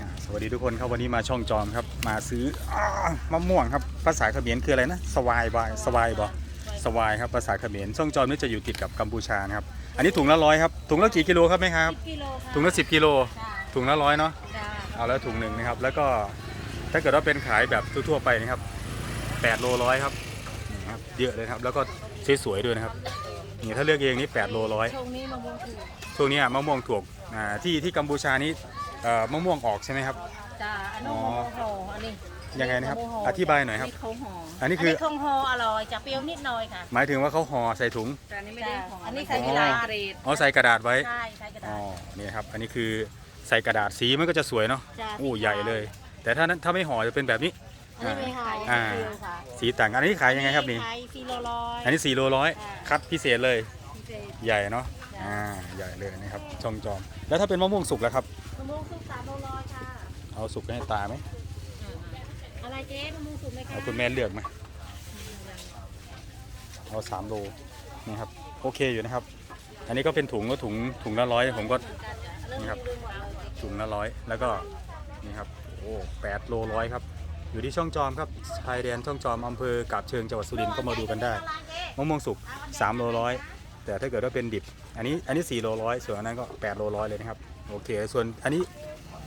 อ่าสวัสดีทุกคนครับวันนี้มาช่องจอมครับ มาซื้ออามะม่วงครับภาษาเขมรคืออะไรนะสวายบายสวายบอสวายครับภาษาเขมรช่องจอมนี่จะอยู่ติดกับกัมพูชานะครับอันนี้ถุงละร้อยครับถุงละกี่กิโลครับแม่ครับ กิโลค่ะถุงละสิบกิโลจ้าถุงละร้อยเนาะจ้าเอาแล้วถุงหนึ่งนะครับ แล้วก็ถ้าเกิดว่าเป็นขายแบบทั่วๆไปนะครับ8โลร้อยครับนี่ครับเยอะเลยครับ แล้วก็สวยๆด้วยนะครับนี่ถ้าเลือกเองนี่8โลร้อยช่วงนี้มะม่วงถูกช่วงนี้มะม่วงถูกอ่าที่ที่กัมพูชานี้ เอ่อมะม่วงออกใช่ไหมครับ จ้าอันนี้อ๋อมะม่วงห่ออันนี้ยังไงนะครับมม่วงห่อธิบายหน่อยครับอันนี้เขาห่ออัอันนี้คือ เขาห่ออร่อยจะเปรี้ยวนิดหน่อยค่ะหมายถึงว่าเขาห่อใส่ถุง แต่อันนี้ไม่ได้ของอันนี้ใส่อ๋อกระดาษเกรดอ๋อใส่กระดาษไว้ ใช่ใส่กระอ๋ดาอษนี่ครับ อันนี้คือใส่กระดาษสีมันก็จะสวยเนาะจ้าอู้ใหญ่เลย แต่ถ้านั้นถ้าไม่ห่อจะเป็นแบบนี้ อันนี้ไม่ห่ออ่าเปรี้ยวค่ะสีต่างกันอันนี้ขายยังไงครับนี่ ขายสี่โลร้อยอันนี้4โลร้อยอ่าคัดพิเศษเลย พิเศษใหญ่เนาะจ้ะ อ่าใหญ่เลยนะครับช่องจอม แล้วถ้าเป็นมะม่วงสุกแล้วครับมะม่วงสุกสามโลร้อยค่ะ เอาสุกให้ตาไหมอ่าอะไรเจ๊มะม่วงสุกไหมคะเอาคุณแม่เลือกไหมเอาสามโลนี่ครับโอเคอยู่นะครับ อันนี้ก็เป็นถุงก็ถุงถุงละร้อยผมก็นี่ครับถุงละร้อยแล้วก็นี่ครับโอ้แปดโลร้อยครับอยู่ที่ช่องจอมครับชายแดนช่องจอมอำเภอกาบเชิงจังหวัดสุรินทร์ก็มาดูกันได้มะม่วงสุก3โลร้อย แต่ถ้าเกิดว่าเป็นดิบ อันนี้อันนี้4โลร้อยส่วนอันนั้นก็8โลร้อยเลยนะครับ โอเค ส่วนอันนี้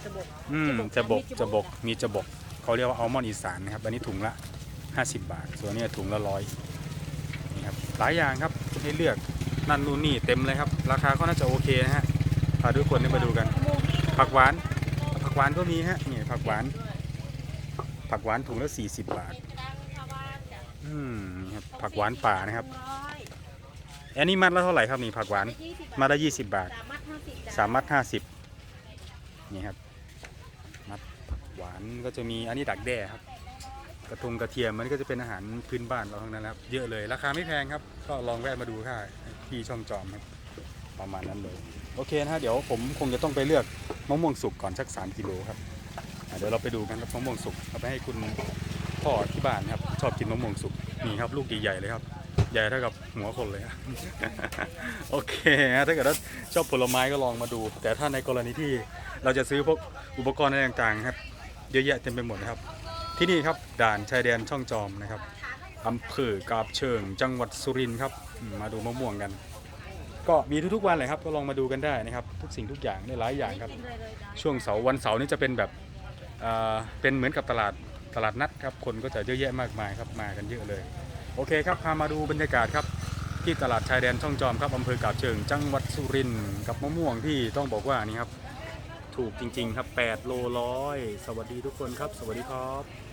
จะบกอืมจะบกจะจะบบกกมีจะบกเขาเรียกว่าอัลมอนด์อีสานนะครับ อันนี้ถุงละ 50 บาท ส่วนนี้ถุงละร้อยนี่ครับหลายอย่างครับให้เลือกนั่นนู่นนี่เต็มเลยครับ ราคาก็น่าจะโอเคนะฮะพาทุกคนได้มาดูกันมะม่วงที่ผักหวาน ผักหวานก็มีฮะนี่ผักหวาน ผักหวานถุงละ40 บาท อืมนี่ครับผักหวานป่านะครับ อันนี้มัดละเท่าไหร่ครับนี่ผักหวาน มัดละ20บาท สามมัดห้าสิบจ้ะสามมัด50นี่ครับ มัดผักหวานก็จะมีอันนี้ดักแด้ครับ กระทงกระเทียมมันก็จะเป็นอาหารพื้นบ้านเราทั้งนั้นนะครับ เยอะเลย ราคาไม่แพงครับ ก็ลองแวะมาดูค่ะที่ช่องจอมครับ ประมาณนั้นเลย โอเคนะฮะเดี๋ยวผมคงจะต้องไปเลือกมะม่วงสุกก่อนสัก 3กิโลครับอะเดี๋ยวเราไปดูกันครับมะม่วงสุกเอาไปให้คุณพ่อที่บ้านครับ ชอบกินมะม่วงสุกนี่ครับลูกใหญ่ๆเลยครับ ใหญ่เท่ากับหัวคนเลยครับโอเคฮะถ้าเกิดว่าชอบผลไม้ก็ลองมาดู แต่ถ้าในกรณีที่เราจะซื้อพวกอุปกรณ์อะไรต่างๆครับ เยอะแยะเต็มไปหมดนะครับ ที่นี่ครับด่านชายแดนช่องจอมนะครับอำเภอกาบเชิง จังหวัดสุรินทร์ครับมาดูมะม่วงกัน ก็มีทุกๆวันเลยครับก็ลองมาดูกันได้นะครับ ทุกสิ่งทุกอย่างได้หลายอย่างครับ ช่วงเสาร์วันเสาร์นี่จะเป็นแบบเเป็นเหมือนกับตลาดตลาดนัดครับคนก็จะเยอะแยะมากมายครับมากันเยอะเลย โอเคครับพามาดูบรรยากาศครับที่ตลาดชายแดนช่องจอมครับอำเภอกาบเชิงจังหวัดสุรินทร์กับมะม่วงที่ต้องบอกว่านี่ครับ ถูกจริง ๆ ครับ 8 โลร้อยสวัสดีทุกคนครับ สวัสดีครับ